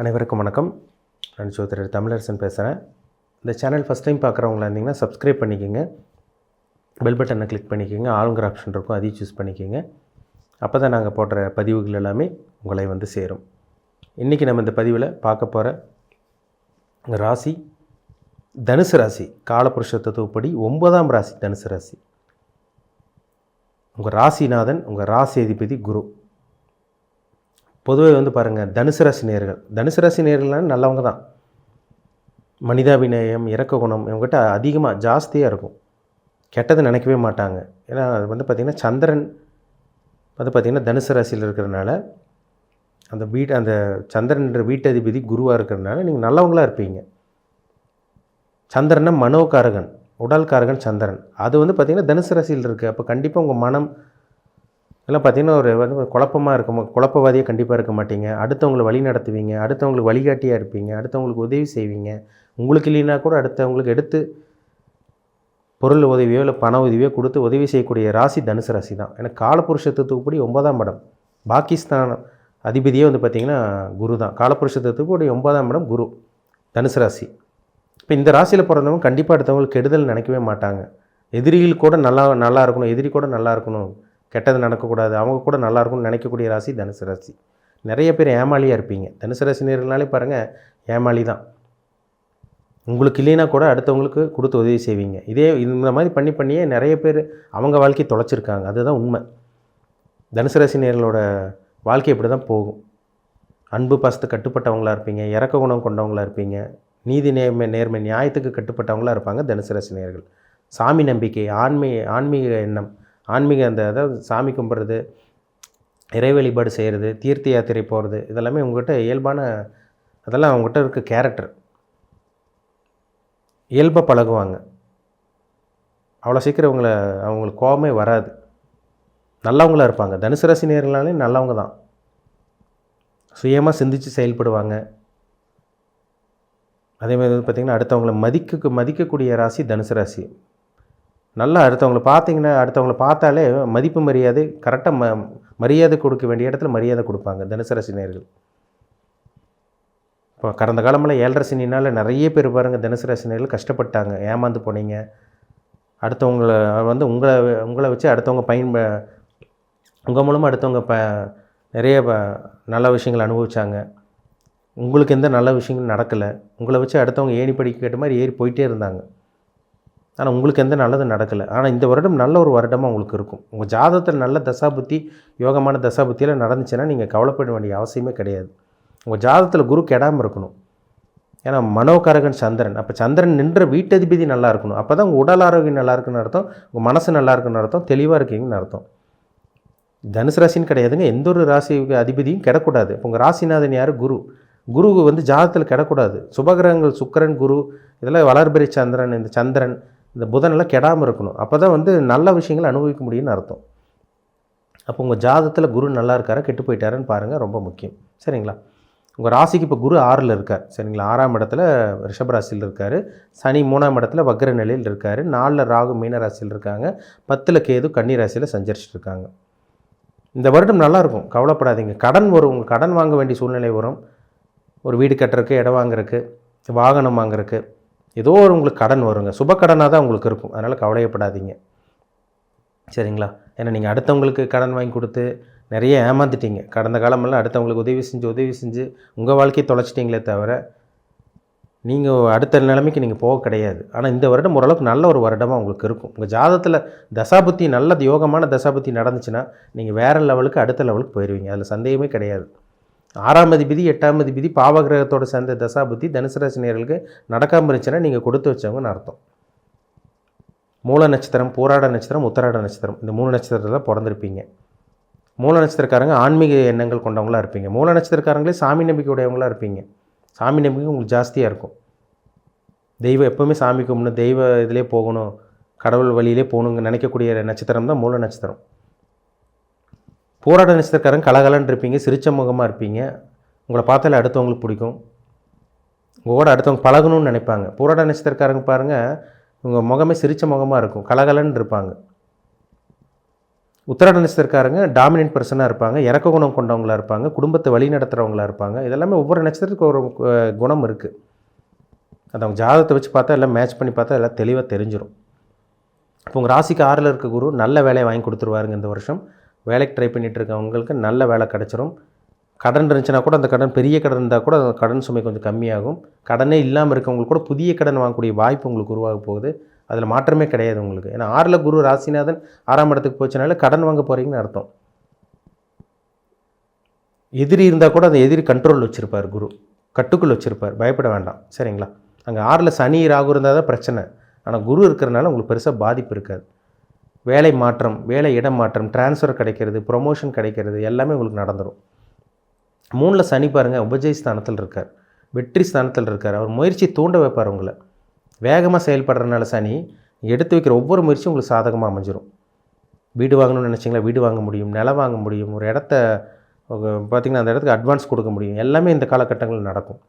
அனைவருக்கும் வணக்கம். நான் ஜோதிடர் தமிழரசன் பேசுகிறேன் இந்த சேனல் ஃபஸ்ட் டைம் பார்க்குறவங்களா இருந்தீங்கன்னா சப்ஸ்கிரைப் பண்ணிக்கோங்க. பெல் பட்டனை கிளிக் பண்ணிக்கோங்க. ஆளுங்கிற ஆப்ஷன் இருக்கும் அதையும் சூஸ் பண்ணிக்கோங்க. அப்போ தான் நாங்கள் போடுற பதிவுகள் எல்லாமே உங்களை வந்து சேரும். இன்றைக்கி நம்ம இந்த பதிவில் பார்க்க போகிற ராசி தனுசு ராசி காலபுருஷ தத்துவப்படி ஒன்பதாம் ராசி தனுசு ராசி. உங்கள் ராசிநாதன் உங்கள் ராசி அதிபதி குரு. பொதுவே வந்து பாருங்கள் தனுசு ராசி நேர்கள். தனுசு ராசி நேர்கள்லாம் நல்லவங்க தான். மனிதாபிநயம் இறக்க குணம் இவங்ககிட்ட அதிகமாக ஜாஸ்தியாக இருக்கும். கெட்டது நினைக்கவே மாட்டாங்க. ஏன்னா அது வந்து பார்த்திங்கன்னா சந்திரன் வந்து பார்த்திங்கன்னா தனுசு ராசியில் இருக்கிறனால அந்த வீட் அந்த சந்திரன்ற வீட்டதிபதி குருவாக இருக்கிறனால நீங்கள் நல்லவங்களாக இருப்பீங்க. சந்திரன்னா மனோகாரகன் உடல்காரகன் சந்திரன். அது வந்து பார்த்திங்கன்னா தனுசு ராசியில் இருக்குது அப்போ கண்டிப்பாக உங்கள் மனம் இதெல்லாம் பார்த்திங்கன்னா ஒரு வந்து குழப்பமாக இருக்கும். குழப்பவாதியாக கண்டிப்பாக இருக்க மாட்டீங்க. அடுத்தவங்களை வழி நடத்துவீங்க. அடுத்தவங்களுக்கு வழிகாட்டியாக இருப்பீங்க. அடுத்தவங்களுக்கு உதவி செய்வீங்க. உங்களுக்கு இல்லைன்னா கூட அடுத்தவங்களுக்கு எடுத்து பொருள் உதவியோ இல்லை பண உதவியோ கொடுத்து உதவி செய்யக்கூடிய ராசி தனுசு ராசி தான். ஏன்னா காலபுருஷ தத்துவப்படி ஒன்பதாம் இடம். பாகிஸ்தான் அதிபதியே வந்து பார்த்திங்கன்னா குரு தான். காலபுருஷ தத்துவப்படி ஒன்பதாம் இடம் குரு தனுசு ராசி. இப்போ இந்த ராசியில் பிறந்தவங்க கண்டிப்பாக அடுத்தவங்களுக்கு கெடுதல் நினைக்கவே மாட்டாங்க. எதிரிகள் கூட நல்லா நல்லா இருக்கணும். எதிரி கூட நல்லா இருக்கணும். கெட்டது நடக்கக்கூடாது. அவங்க கூட நல்லாயிருக்கும்னு நினைக்கக்கூடிய ராசி தனுசு ராசி. நிறைய பேர் ஏமாளியாக இருப்பீங்க. தனுசு ராசி நேர்கள்னாலே பாருங்கள் ஏமாளி தான். உங்களுக்கு இல்லைன்னா கூட அடுத்தவங்களுக்கு கொடுத்து உதவி செய்வீங்க. இதே இந்த மாதிரி பண்ணி பண்ணியே நிறைய பேர் அவங்க வாழ்க்கையை தொலைச்சிருக்காங்க. அதுதான் உண்மை. தனுசு ராசி நேர்களோட வாழ்க்கை இப்படி தான் போகும். அன்பு பாசத்து கட்டுப்பட்டவங்களாக இருப்பீங்க. இறக்க குணம் கொண்டவங்களாக இருப்பீங்க. நீதி நேர்மை நேர்மை நியாயத்துக்கு கட்டுப்பட்டவங்களாக இருப்பாங்க தனுசு ராசி நேர்கள். சாமி நம்பிக்கை ஆன்மீக ஆன்மீக எண்ணம் ஆன்மீக அந்த அதாவது சாமி கும்பிட்றது இறை வழிபாடு செய்கிறது தீர்த்த யாத்திரை போகிறது இதெல்லாமே உங்கள்கிட்ட இயல்பான அதெல்லாம் அவங்ககிட்ட இருக்க கேரக்டர் இயல்பாக பழகுவாங்க. அவ்வளோ சீக்கிரம் அவங்கள அவங்களுக்கு கோபமே வராது. நல்லவங்களாக இருப்பாங்க. தனுசு ராசி நேர்களாலே நல்லவங்க தான். சுயமாக சிந்தித்து செயல்படுவாங்க. அதேமாதிரி வந்து பார்த்திங்கன்னா அடுத்தவங்கள மதிக்க மதிக்கக்கூடிய ராசி தனுசு ராசி. நல்லா அடுத்தவங்கள பார்த்தீங்கன்னா அடுத்தவங்கள பார்த்தாலே மதிப்பு மரியாதை கரெக்டாக ம மரியாதை கொடுக்க வேண்டிய இடத்துல மரியாதை கொடுப்பாங்க தினசரசி நேர்கள். இப்போ கடந்த காலமெல்லாம் ஏழரை சனினால் நிறைய பேர் பாருங்கள் தனுசு நேர்கள் கஷ்டப்பட்டாங்க. ஏமாந்து போனீங்க. அடுத்தவங்கள வந்து உங்களை உங்களை வச்சு அடுத்தவங்க பயன் உங்கள் மூலமாக அடுத்தவங்க ப நிறைய ப நல்ல விஷயங்கள் அனுபவித்தாங்க உங்களுக்கு எந்த நல்ல விஷயங்களும் நடக்கலை. உங்களை வச்சு அடுத்தவங்க ஏணி படிக்க கேட்ட மாதிரி ஏறி போயிட்டே இருந்தாங்க. ஆனால் உங்களுக்கு எந்த நல்லதும் நடக்கலை. ஆனால் இந்த வருடம் நல்ல ஒரு வருடமாக உங்களுக்கு இருக்கும். உங்கள் ஜாதகத்தில் நல்ல தசாபுத்தி யோகமான தசாபுத்தியில் நடந்துச்சுன்னா நீங்கள் கவலைப்பட வேண்டிய அவசியமே கிடையாது. உங்கள் ஜாதகத்தில் குரு கெடாமல் இருக்கணும். ஏன்னா மனோகாரகன் சந்திரன். அப்போ சந்திரன் நின்ற வீட்டதிபதி நல்லா இருக்கணும். அப்போ தான் உங்கள் உடல் ஆரோக்கியம் நல்லா இருக்குன்னு அர்த்தம் உங்கள் மனசு நல்லா இருக்குன்னு அர்த்தம் தெளிவாக இருக்கீங்கன்னு அர்த்தம். தனுசு ராசின்னு கிடையாதுங்க. எந்த ஒரு ராசி அதிபதியும் கிடக்கூடாது. இப்போ உங்கள் ராசிநாதன் யார்? குரு. குரு வந்து ஜாதத்தில் கிடக்கூடாது. சுபகிரகங்கள் சுக்கரன் குரு. இதெல்லாம் வளர்பிறை சந்திரன் இந்த சந்திரன். இந்த புதனெல்லாம் கெடாமல் இருக்கணும். அப்போ தான் வந்து நல்ல விஷயங்களை அனுபவிக்க முடியும்னு அர்த்தம். அப்போ உங்கள் ஜாதகத்தில் குரு நல்லா இருக்காரா கெட்டு போயிட்டாருன்னு பாருங்கள் ரொம்ப முக்கியம். சரிங்களா? உங்கள் ராசிக்கு இப்போ குரு ஆறில் இருக்கார். சரிங்களா? ஆறாம் இடத்துல ரிஷபராசியில் இருக்கார். சனி மூணாம் இடத்துல வக்ர நிலையில் இருக்கார். நாலில் ராகு மீன ராசியில் இருக்காங்க. பத்தில் கேது கன்னி ராசியில் சஞ்சரிச்சிட்டு இருக்காங்க. இந்த வருடம் நல்லாயிருக்கும் கவலைப்படாதீங்க. கடன் வரும் உங்கள் கடன் வாங்க வேண்டிய சூழ்நிலை வரும். ஒரு வீடு கட்டுறக்கு இடம் வாங்குறக்கு வாகனம் வாங்குறக்கு ஏதோ ஒரு உங்களுக்கு கடன் வருங்க. சுப கடனாக தான் உங்களுக்கு இருக்கும். அதனால் கவலையப்படாதீங்க. சரிங்களா? ஏன்னா நீங்கள் அடுத்தவங்களுக்கு கடன் வாங்கி கொடுத்து நிறைய ஏமாந்துட்டீங்க. கடந்த காலமெல்லாம் அடுத்தவங்களுக்கு உதவி செஞ்சு உதவி செஞ்சு உங்கள் வாழ்க்கையை தொலைச்சிட்டிங்களே தவிர நீங்கள் அடுத்த நிலைமைக்கு நீங்கள் போக கிடையாது. ஆனால் இந்த வருடம் ஓரளவுக்கு நல்ல ஒரு வருடமாக உங்களுக்கு இருக்கும். உங்கள் ஜாதகத்தில் தசாபுத்தி நல்ல யோகமான தசாபுத்தி நடந்துச்சுன்னா நீங்கள் வேறு லெவலுக்கு அடுத்த லெவலுக்கு போயிடுவீங்க அதில் சந்தேகமே கிடையாது. ஆறாம் அதிபதி எட்டாம் அதிபதி பாவகிரகத்தோட சேர்ந்த தசாபுத்தி தனுசு ராசினியர்களுக்கு நடக்காமல் இருந்துச்சுன்னா நீங்கள் கொடுத்து வச்சவங்கன்னு அர்த்தம். மூல நட்சத்திரம் போராட நட்சத்திரம் உத்தராட நட்சத்திரம். இந்த மூணு நட்சத்திரத்தில் பிறந்திருப்பீங்க. மூல நட்சத்திரக்காரங்க ஆன்மீக எண்ணங்கள் கொண்டவங்களாக இருப்பீங்க. மூல நட்சத்திரக்காரங்களே சாமி நம்பிக்கை உடையவங்களாக இருப்பீங்க. சாமி நம்பிக்கை உங்களுக்கு ஜாஸ்தியாக இருக்கும். தெய்வம் எப்போவுமே சாமி கும்பிடணும் தெய்வ இதிலே போகணும் கடவுள் வழியிலே போகணுங்க நினைக்கக்கூடிய நட்சத்திரம் தான் மூல நட்சத்திரம். போராட்ட நட்சத்திரக்காரங்க கலகலன்னு இருப்பீங்க சிரிச்ச முகமாக இருப்பீங்க. உங்களை பார்த்தாலே அடுத்தவங்களுக்கு பிடிக்கும். உங்களோட அடுத்தவங்க பழகணும்னு நினைப்பாங்க. போராட்ட நட்சத்திரக்காரங்க பாருங்கள் உங்கள் முகமே சிரித்த முகமாக இருக்கும் கலகலன்னு இருப்பாங்க. உத்திராட நட்சத்திரக்காரங்க டாமினன்ட் பர்சனாக இருப்பாங்க இறக்க குணம் கொண்டவங்களா இருப்பாங்க குடும்பத்தை வழி நடத்துகிறவங்களா இருப்பாங்க. இதெல்லாமே ஒவ்வொரு நட்சத்திரத்துக்கு ஒரு குணம் இருக்குது அது அவங்க ஜாதகத்தை வச்சு பார்த்தா எல்லாம் மேட்ச் பண்ணி பார்த்தா எல்லாம் தெளிவாக தெரிஞ்சிடும் இப்போ உங்கள் ராசிக்கு ஆறில் இருக்க குரு நல்ல வேலையை வாங்கி கொடுத்துருவாருங்க இந்த வருஷம். வேலைக்கு ட்ரை பண்ணிகிட்டு இருக்கவங்களுக்கு நல்ல வேலை கிடச்சிரும். கடன் இருந்துச்சுன்னா கூட அந்த கடன் பெரிய கடன் இருந்தால் கூட அந்த கடன் சுமை கொஞ்சம் கம்மியாகும். கடனே இல்லாமல் இருக்கவங்களுக்கு கூட புதிய கடன் வாங்கக்கூடிய வாய்ப்பு உங்களுக்கு உருவாக போகுது. அதில் மாற்றமே கிடையாது உங்களுக்கு. ஏன்னா ஆறில் குரு ராசிநாதன் ஆறாம் இடத்துக்கு போச்சுனால கடன் வாங்க போகிறீங்கன்னு அர்த்தம். எதிரி இருந்தால் கூட அந்த எதிரி கண்ட்ரோல் வச்சுருப்பார் குரு. கட்டுக்குள் வச்சுருப்பார். பயப்பட வேண்டாம். சரிங்களா? அங்கே ஆறில் சனி ராகு இருந்தால் தான் பிரச்சனை. ஆனால் குரு இருக்கிறனால உங்களுக்கு பெருசாக பாதிப்பு இருக்காது. வேலை மாற்றம் வேலை இடம் மாற்றம் ட்ரான்ஸ்ஃபர் கிடைக்கிறது ப்ரொமோஷன் கிடைக்கிறது எல்லாமே உங்களுக்கு நடந்துடும் மூணில் சனி பாருங்கள் உபஜய ஸ்தானத்தில் இருக்கார். வெற்றி ஸ்தானத்தில் இருக்கார். அவர் முயற்சி தூண்ட வைப்பார் உங்களை. வேகமாக செயல்படுறதுனால சனி எடுத்து வைக்கிற ஒவ்வொரு முயற்சியும் உங்களுக்கு சாதகமாக அமைஞ்சிரும். வீடு வாங்கணும்னு நினச்சிங்களா? வீடு வாங்க முடியும் நிலம் வாங்க முடியும் ஒரு இடத்த பார்த்திங்கன்னா அந்த இடத்துக்கு அட்வான்ஸ் கொடுக்க முடியும். எல்லாமே இந்த காலகட்டங்களில் நடக்கும்.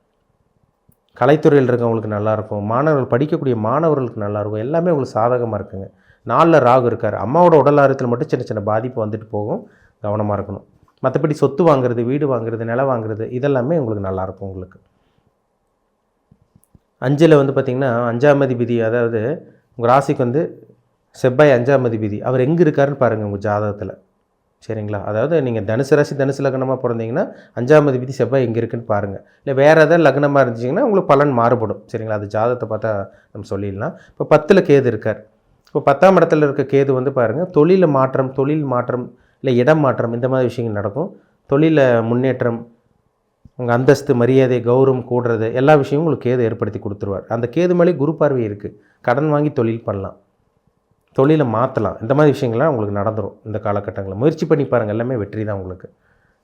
கலைத்துறையில் இருக்கவங்களுக்கு நல்லாயிருக்கும் மாணவர்கள் படிக்கக்கூடிய மாணவர்களுக்கு நல்லாயிருக்கும் எல்லாமே உங்களுக்கு சாதகமாக இருக்குங்க. நாளில் ராகு இருக்கார். அம்மாவோட உடல் ஆரோக்கியத்தில் மட்டும் சின்ன சின்ன பாதிப்பு வந்துட்டு போகும். கவனமாக இருக்கணும். மற்றபடி சொத்து வாங்குறது வீடு வாங்குறது நிலம் வாங்குறது இதெல்லாமே உங்களுக்கு நல்லாயிருக்கும் உங்களுக்கு. அஞ்சில் வந்து பார்த்திங்கன்னா அஞ்சாம் அதிபதி அதாவது உங்கள் ராசிக்கு வந்து செவ்வாய் அஞ்சாம் அதிபதி. அவர் எங்கே இருக்காருன்னு பாருங்கள் உங்கள் ஜாதகத்தில். சரிங்களா? அதாவது நீங்கள் தனுசு ராசி தனுசு லக்னமாக பிறந்தீங்கன்னா அஞ்சாம் அதிபதி செவ்வாய் எங்கே இருக்குன்னு பாருங்கள் இல்லை வேறு ஏதாவது லக்னமாக இருந்துச்சிங்கன்னா உங்களுக்கு பலன் மாறுபடும். சரிங்களா? அது ஜாதகத்தை பார்த்தா நம்ம சொல்லிடலாம். இப்போ பத்தில் கேது இருக்கார். இப்போ பத்தாம் இடத்துல இருக்க கேது வந்து பாருங்கள் தொழிலில் மாற்றம் தொழில் மாற்றம் இல்லை இடம் மாற்றம் இந்த மாதிரி விஷயங்கள் நடக்கும். தொழிலில் முன்னேற்றம் உங்கள் அந்தஸ்து மரியாதை கௌரவம் கூடுறது எல்லா விஷயமும் உங்களுக்கு கேது ஏற்படுத்தி கொடுத்துருவார். அந்த கேது மேலே குரு பார்வை இருக்குது கடன் வாங்கி தொழில் பண்ணலாம். தொழிலை மாற்றலாம் இந்த மாதிரி விஷயங்கள்லாம் உங்களுக்கு நடந்துடும் இந்த காலகட்டங்களில். முயற்சி பண்ணி பாருங்கள் எல்லாமே வெற்றி தான் உங்களுக்கு.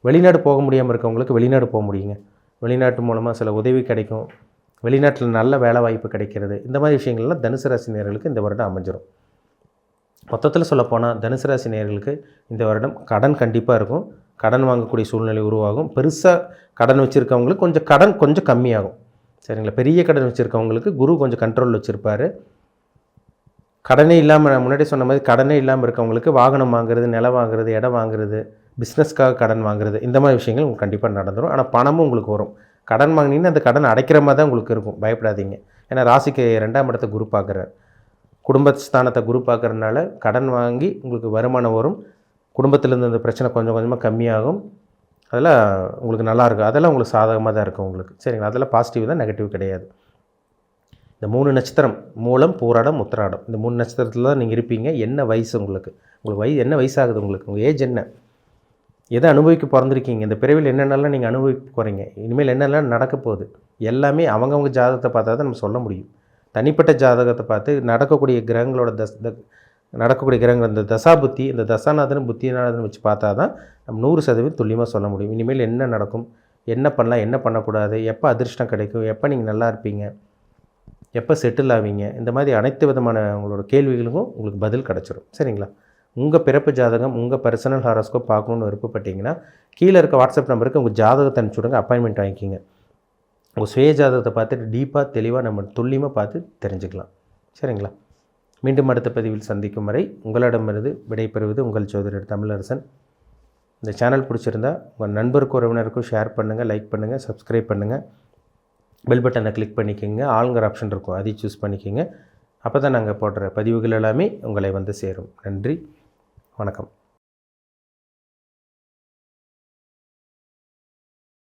வெளிநாடு போக முடியாமல் இருக்கவங்களுக்கு வெளிநாடு போக முடியுங்க. வெளிநாட்டு மூலமாக சில உதவி கிடைக்கும். வெளிநாட்டில் நல்ல வேலை வாய்ப்பு கிடைக்கிறது. இந்த மாதிரி விஷயங்கள்லாம் தனுசு ராசி நேர்களுக்கு இந்த வருடம் அமைஞ்சிரும். மொத்தத்தில் சொல்லப்போனால் தனுசு ராசி நேர்களுக்கு இந்த வருடம் கடன் கண்டிப்பாக இருக்கும். கடன் வாங்கக்கூடிய சூழ்நிலை உருவாகும். பெருசாக கடன் வச்சுருக்கவங்களுக்கு கொஞ்சம் கடன் கொஞ்சம் கம்மியாகும். சரிங்களா? பெரிய கடன் வச்சுருக்கவங்களுக்கு குரு கொஞ்சம் கண்ட்ரோல் வச்சுருப்பார். கடனே இல்லாமல் நான் முன்னாடி சொன்ன மாதிரி கடனே இல்லாமல் இருக்கவங்களுக்கு வாகனம் வாங்குறது நிலம் வாங்குறது இடம் வாங்குறது பிஸ்னஸ்க்காக கடன் வாங்குறது இந்த மாதிரி விஷயங்கள் உங்களுக்கு கண்டிப்பாக நடந்துடும் ஆனால் பணமும் உங்களுக்கு வரும். கடன் வாங்கினீங்கன்னா அந்த கடன் அடைக்கிற மாதிரி தான் உங்களுக்கு இருக்கும். பயப்படாதீங்க. ஏன்னா ராசிக்கு ரெண்டாம் இடத்தை குரு பார்க்குறாரு. குடும்பஸ்தானத்தை குரு பார்க்குறதுனால கடன் வாங்கி உங்களுக்கு வருமானம் வரும். குடும்பத்திலேருந்து அந்த பிரச்சனை கொஞ்சம் கொஞ்சமாக கம்மியாகும். அதெல்லாம் உங்களுக்கு நல்லாயிருக்கும் அதெல்லாம் உங்களுக்கு சாதகமாக தான் இருக்கும் உங்களுக்கு. சரிங்களா? அதெல்லாம் பாசிட்டிவ் தான் நெகட்டிவ் கிடையாது. இந்த மூணு நட்சத்திரம் மூலம் பூராடம் உத்திராடம் இந்த மூணு நட்சத்திரத்தில் தான் நீங்கள் இருப்பீங்க. என்ன வயசு உங்களுக்கு? உங்களுக்கு வயசு என்ன வயசாகுது உங்களுக்கு? உங்கள் ஏஜ் என்ன? எதை அனுபவிக்க பிறந்திருக்கீங்க? இந்த பிறவில் என்னென்னலாம் நீங்கள் அனுபவிக்க போகிறீங்க இனிமேல் என்னெல்லாம் நடக்க போகுது? எல்லாமே அவங்கவுங்க ஜாதகத்தை பார்த்தா தான் நம்ம சொல்ல முடியும். தனிப்பட்ட ஜாதகத்தை பார்த்து நடக்கக்கூடிய கிரகங்களோட தஸ் த நடக்கக்கூடிய கிரகங்கள் இந்த தசா புத்தி இந்த தசாநாதனும் புத்திநாதனும் வச்சு பார்த்தா தான் நம்ம நூறு சதவீதம் துல்லியமாக சொல்ல முடியும். இனிமேல் என்ன நடக்கும்? என்ன பண்ணலாம்? என்ன பண்ணக்கூடாது? எப்போ அதிர்ஷ்டம் கிடைக்கும்? எப்போ நீங்கள் நல்லா இருப்பீங்க? எப்போ செட்டில் ஆவீங்க? இந்த மாதிரி அனைத்து விதமான உங்களோட கேள்விகளுக்கும் உங்களுக்கு பதில் கிடச்சிரும். சரிங்களா? உங்கள் பிறப்பு ஜாதகம் உங்கள் பர்சனல் ஹாரோஸ்கோப் பார்க்கணுன்னு விருப்பப்பட்டீங்கன்னா கீழே இருக்க வாட்ஸ்அப் நம்பருக்கு உங்கள் ஜாதகத்தை அனுப்பிச்சி விடுங்க அப்பாயின்மெண்ட் வாங்கிக்கிங்க. உங்கள் சுய ஜாதகத்தை பார்த்துட்டு டீப்பாக தெளிவாக நம்ம துல்லியமாக பார்த்து தெரிஞ்சுக்கலாம். சரிங்களா? மீண்டும் அடுத்த பதிவில் சந்திக்கும் வரை உங்களிடமிருந்து விடைபெறுவது உங்கள் சோதரர் தமிழரசன். இந்த சேனல் பிடிச்சிருந்தா உங்கள் நண்பருக்கும் உறவினருக்கும் ஷேர் பண்ணுங்கள் லைக் பண்ணுங்கள் சப்ஸ்கிரைப் பண்ணுங்கள் பெல் பட்டனை கிளிக் பண்ணிக்கோங்க ஆளுங்கிற ஆப்ஷன் இருக்கும் அதையும் சூஸ் பண்ணிக்கோங்க. அப்போ தான் நாங்கள் போடுற பதிவுகள் எல்லாமே உங்களை வந்து சேரும். நன்றி. வணக்கம்.